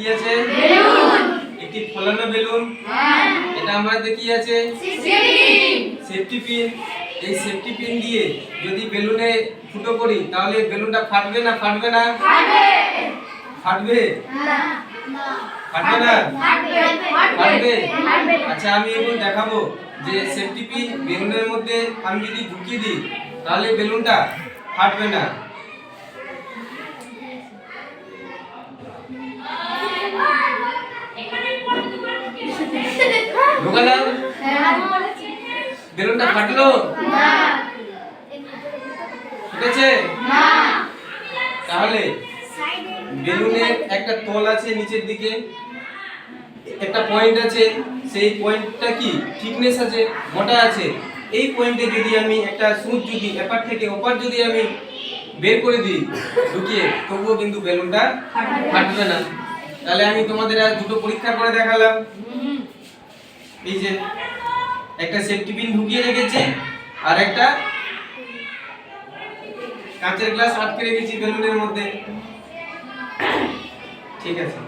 কি আছে বেলুন। একটি ফলানো বেলুন। হ্যাঁ। এটা আমার হাতে কি আছে সেফটি পিন। এই সেফটি পিন দিয়ে যদি বেলুনে ফুটো করি তাহলে বেলুনটা ফাটবে না ফাটবে না? ফাটবে। ফাটবে? না ফাটবে। আচ্ছা আমি এখন দেখাবো যে সেফটি পিন বেলুনের মধ্যে আমি যদি ঢুকিয়ে দিই তাহলে বেলুনটা ফাটবে না। ঢোকালাম। বেলুনটা ফাটলো? ফুটেছে তাহলে বেলুনের একটা তল আছে নিচের দিকে। একটা পয়েন্ট আছে সেই পয়েন্টটা কি? থিকনেস আছে মোটা আছে। এই পয়েন্টে যদি আমি একটা সুচ যদি এপার থেকে ওপার যদি আমি বের করে দিই ঢুকিয়ে তবুও কিন্তু বেলুনটা ফাটবে না। তাহলে আমি তোমাদের আজ দুটো পরীক্ষা করে দেখালাম। এই যে একটা সেফটি পিন ঢুকিয়ে রেখেছি আর একটা কাঁচের গ্লাস আটকে রেখেছি বেলুনের মধ্যে। ঠিক আছে।